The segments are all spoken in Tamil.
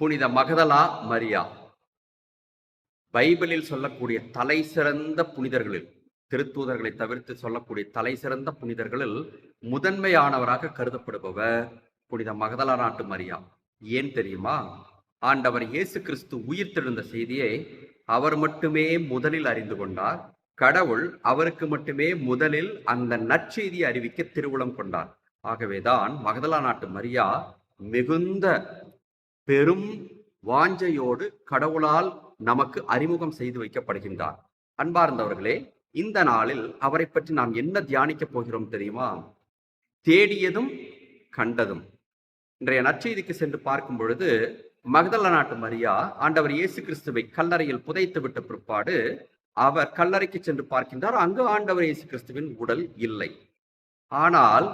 புனித மகதலா மரியா. பைபிளில் சொல்லக்கூடிய தலை சிறந்த புனிதர்களில் திருத்தூதர்களை தவிர்த்து சொல்லக்கூடிய தலை சிறந்த புனிதர்களில் முதன்மையானவராக கருதப்படுபவர் புனித மகதலா நாட்டு மரியா. ஏன் தெரியுமா? ஆண்டவர் இயேசு கிறிஸ்து உயிர்த்தெழுந்த செய்தியை அவர் மட்டுமே முதலில் அறிந்து கொண்டார். கடவுள் அவருக்கு மட்டுமே முதலில் அந்த நற்செய்தியை அறிவிக்க திருவுளம் கொண்டார். ஆகவேதான் மகதலா நாட்டு மரியா மிகுந்த பெரும் வாஞ்சையோடு கடவுளால் நமக்கு அறிமுகம் செய்து வைக்கப்படுகின்றார். அன்பார்ந்தவர்களே இந்த நாளில் அவரை பற்றி நாம் என்ன தியானிக்கப் போகிறோம் தெரியுமா? தேடியதும் கண்டதும். இன்றைய நற்செய்திக்கு சென்று பார்க்கும் பொழுது மகதல்ல நாட்டு மரியா ஆண்டவர் இயேசு கிறிஸ்துவை கல்லறையில் புதைத்து விட்ட பிற்பாடு அவர் கல்லறைக்கு சென்று பார்க்கின்றார். அங்கு ஆண்டவர் இயேசு கிறிஸ்துவின் உடல் இல்லை. ஆனால்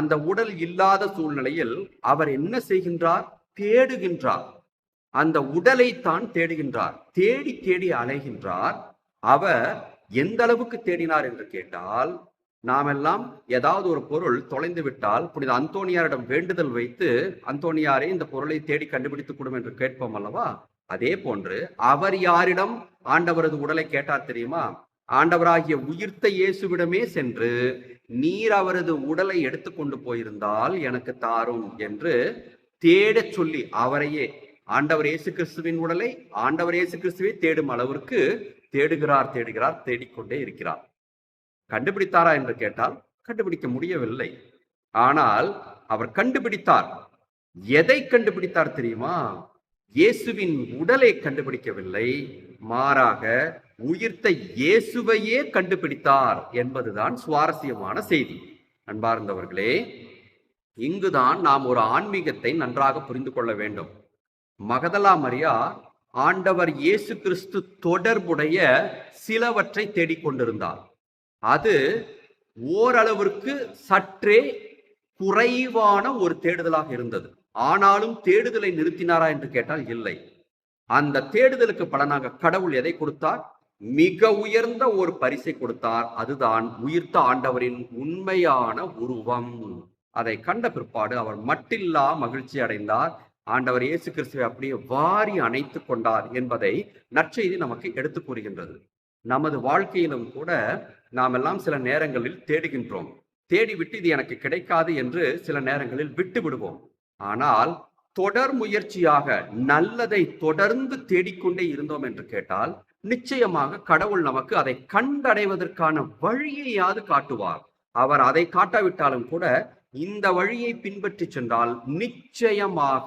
அந்த உடல் இல்லாத சூழ்நிலையில் அவர் என்ன செய்கின்றார்? தேடுகின்றார். அந்த உடலை தான் தேடுகின்றார். தேடி தேடி அலைகின்றார். அவர் எந்த அளவுக்கு தேடினார் என்று கேட்டால் நாமெல்லாம் ஏதாவது ஒரு பொருள் தொலைந்து விட்டால் புனித அந்தோனியாரிடம் வேண்டுதல் வைத்து அந்தோனியாரே இந்த பொருளை தேடி கண்டுபிடித்துக் கொடும் என்று கேட்போம் அல்லவா? அதே போன்று அவர் யாரிடம் ஆண்டவரது உடலை கேட்டார் தெரியுமா? ஆண்டவராகிய உயிர்த்த இயேசுவிடமே சென்று நீர் அவரது உடலை எடுத்துக்கொண்டு போயிருந்தால் எனக்கு தாரும் என்று தேடச் சொல்லி அவரையே ஆண்டவர் இயேசு கிறிஸ்துவின் உடலை ஆண்டவர் இயேசு கிறிஸ்துவை தேடும் அளவிற்கு தேடுகிறார் தேடுகிறார் தேடிக்கொண்டே இருக்கிறார். கண்டுபிடித்தாரா என்று கேட்டால் கண்டுபிடிக்க முடியவில்லை. ஆனால் அவர் கண்டுபிடித்தார். எதை கண்டுபிடித்தார் தெரியுமா? இயேசுவின் உடலை கண்டுபிடிக்கவில்லை. மாறாக உயிர்த்த இயேசுவையே கண்டுபிடித்தார் என்பதுதான் சுவாரஸ்யமான செய்தி. அன்பார்ந்தவர்களே இங்குதான் நாம் ஒரு ஆன்மீகத்தை நன்றாக புரிந்து கொள்ள வேண்டும். மகதலா மரியா ஆண்டவர் இயேசு கிறிஸ்து தொடர்புடைய சிலவற்றை தேடிக்கொண்டிருந்தார் அது ஓரளவிற்கு சற்றே குறைவான ஒரு தேடுதலாக இருந்தது. ஆனாலும் தேடுதலை நிறுத்தினாரா என்று கேட்டால் இல்லை. அந்த தேடுதலுக்கு பலனாக கடவுள் எதை கொடுத்தார்? மிக உயர்ந்த ஒரு பரிசை கொடுத்தார். அதுதான் உயிர்த்த ஆண்டவரின் உண்மையான உருவம். அதை கண்ட பிற்பாடு அவர் மட்டில்லா மகிழ்ச்சி அடைந்தார். ஆண்டவர் இயேசு கிறிஸ்துவை அப்படியே வாரி அணைத்து கொண்டார் என்பதை நற்செய்தி நமக்கு எடுத்து கூறுகின்றது. நமது வாழ்க்கையிலும் கூட நாம் எல்லாம் சில நேரங்களில் தேடுகின்றோம். தேடிவிட்டு இது எனக்கு கிடைக்காது என்று சில நேரங்களில் விட்டு விடுவோம். ஆனால் தொடர் முயற்சியாக நல்லதை தொடர்ந்து தேடிக்கொண்டே இருந்தோம் என்று கேட்டால் நிச்சயமாக கடவுள் நமக்கு அதை கண்டடைவதற்கான வழியையாவது காட்டுவார். அவர் அதை காட்டாவிட்டாலும் கூட இந்த வழியை பின்பற்றி சென்றால் நிச்சயமாக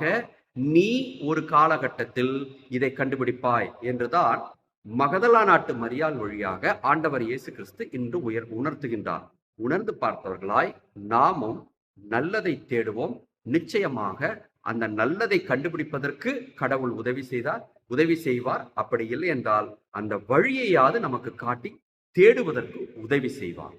நீ ஒரு காலகட்டத்தில் இதை கண்டுபிடிப்பாய் என்றுதான் மகதலா நாட்டு மரியாள் வழியாக ஆண்டவர் இயேசு கிறிஸ்து இன்று உயர் உணர்த்துகின்றார். உணர்ந்து பார்த்தவர்களாய் நாமும் நல்லதை தேடுவோம். நிச்சயமாக அந்த நல்லதை கண்டுபிடிப்பதற்கு கடவுள் உதவி செய்தார் உதவி செய்வார். அப்படி இல்லை என்றால் அந்த வழியையாவது நமக்கு காட்டி தேடுவதற்கு உதவி செய்வார்.